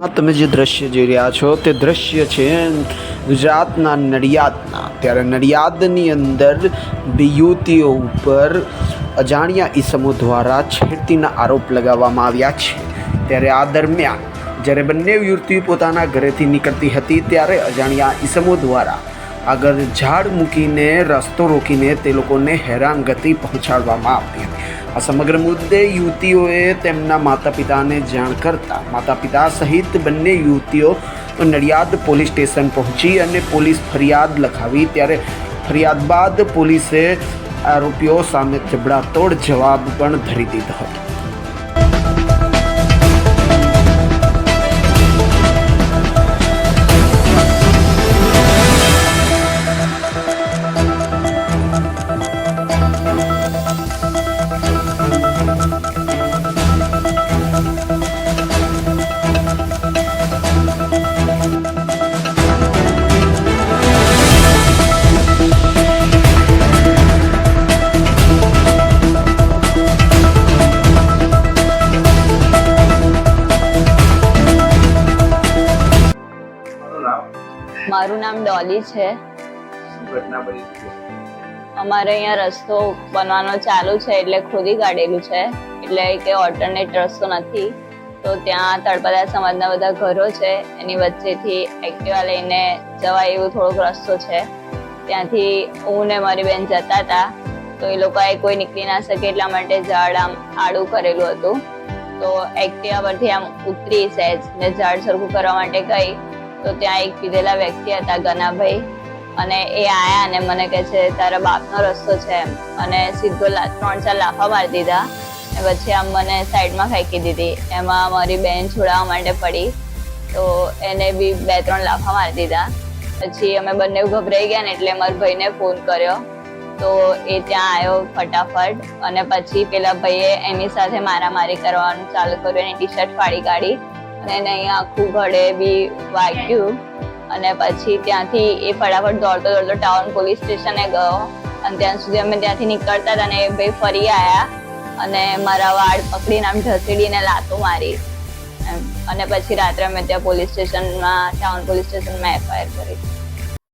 તમે જે દ્રશ્ય જોઈ રહ્યા છો તે દ્રશ્ય છે ગુજરાતના નડિયાદના. ત્યારે નડિયાદની અંદર બે યુવતીઓ ઉપર અજાણ્યા ઈસમો દ્વારા છેડતીના આરોપ લગાવવામાં આવ્યા છે. ત્યારે આ દરમિયાન જ્યારે બંને યુવતીઓ પોતાના ઘરેથી નીકળતી હતી ત્યારે અજાણ્યા ઈસમો દ્વારા આગળ ઝાડ મૂકીને, રસ્તો રોકીને તે લોકોને હેરાનગતિ પહોંચાડવામાં આવી હતી આ સમગ્ર મુદ્દે યુવતીઓએ તેમના માતા પિતાને જાણ કરતા માતા પિતા સહિત બંને યુવતીઓ નડિયાદ પોલીસ સ્ટેશન પહોંચી અને પોલીસ ફરિયાદ લખાવી. ત્યારે ફરિયાદ બાદ પોલીસે આરોપીઓ સામે જબડાતોડ જવાબ પણ ધરી દીધો હતો. મારું નામ ડોલી છે. અમારે અહીંયા રસ્તો બનવાનો ચાલુ છે એટલે ખોદી કાઢેલું છે. એટલે કે ઓલ્ટરનેટ રસ્તો નથી. તો ત્યાં તળપદા સમાજના બધા ઘરો છે એની વચ્ચેથી એક્ટિવા લઈને જવાય એવું થોડોક રસ્તો છે. ત્યાંથી હું ને મારી બેન જતા હતા. તો એ લોકોએ કોઈ નીકળી ના શકે એટલા માટે ઝાડ આમ આડું કરેલું હતું. તો એક્ટિવા પરથી આમ ઉતરી સહેજ ને ઝાડ સરખું કરવા માટે ગઈ. તો ત્યાં એક પીધેલા વ્યક્તિ હતા ગનાભાઈ. અને એ આયા અને મને કહે છે, તારા બાપનો રસ્તો છે અને સીધો ત્રણ ચાર લાફા મારી દીધા. અને પછી આમ મને સાઈડમાં ફેંકી દીધી. એમાં મારી બેન છોડાવવા માટે પડી. તો એને બી બે, ત્રણ લાફા મારી દીધા. પછી અમે બંને ગભરાઈ ગયા ને એટલે મારા ભાઈને ફોન કર્યો. તો એ ત્યાં આવ્યો ફટાફટ. અને પછી પેલા ભાઈએ એની સાથે મારામારી કરવાનું ચાલુ કર્યું એની ટી શર્ટ ફાડી કાઢી. અને એને અહીંયા આખું ઘડે બી વાગ્યું. અને પછી ત્યાંથી એ ફટાફટ દોડતો દોડતો ટાઉન પોલીસ સ્ટેશને ગયો. અને ત્યાં સુધી અમે ત્યાંથી નીકળતા હતા અને એ ભાઈ ફરી આવ્યા અને મારા વાળ પકડીને આમ ઢસેડીને લાતો મારી. અને પછી રાત્રે અમે ત્યાં પોલીસ સ્ટેશનમાં ટાઉન પોલીસ સ્ટેશનમાં એફઆઈઆર કરી.